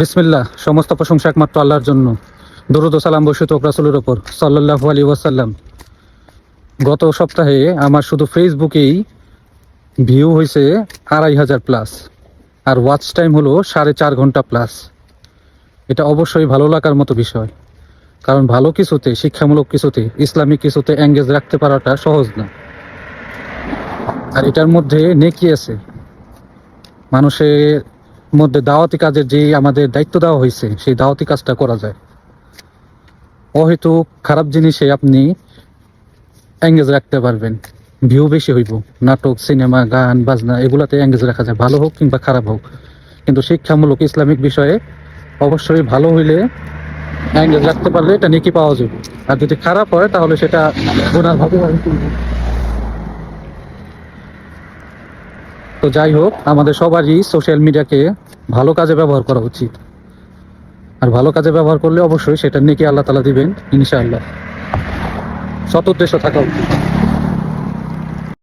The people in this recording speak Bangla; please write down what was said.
বিসমিল্লা সমস্ত প্রশংসা একমাত্র আল্লাহর জন্য। দরুদ সালাম বসিত রাসুলের ওপর সাল্লাহু আলী ওয়াসাল্লাম। গত সপ্তাহে আমার শুধু ফেসবুকেই ভিউ হয়েছে আড়াই হাজার প্লাস, আর ওয়াচ টাইম হলো সাড়ে চার ঘণ্টা প্লাস। এটা অবশ্যই ভালো লাগার মতো বিষয়, কারণ ভালো কিছুতে, শিক্ষামূলক কিছুতে, ইসলামিক কিছুতে এঙ্গেজ রাখতে পারাটা সহজ না। আর এটার মধ্যে নেকি আছে। মানুষের মধ্যে দাওয়াতি কাজের যে আমাদের দায়িত্ব দেওয়া হয়েছে, সেই দাওয়াতি কাজটা করা যায়। অহেতু খারাপ জিনিসে আপনি এঙ্গেজ রাখতে পারবেন। ভিউ বেশি হইব। নাটক সিনেমা গান, বাজনা, এগুলাতে এঙ্গেজ রাখা যায়। ভালো হোক কিংবা খারাপ হোক। কিন্তু শিক্ষামূলক ইসলামিক বিষয়ে অবশ্যই ভালো হইলে এঙ্গেজ রাখতে পারলে এটা নেকি পাওয়া যাবে। আর যদি খারাপ হয়, তাহলে সেটা গুণার ভাবে তো যাই হোক, আমাদের সবারই সোশ্যাল মিডিয়াকে ভালো কাজে ব্যবহার করা উচিত। আর ভালো কাজে ব্যবহার করলে অবশ্যই সেটা নেকি আল্লাহ তালা দিবেন, ইনশাআল্লাহ। সৎ উদ্দেশ্য থাকা উচিত।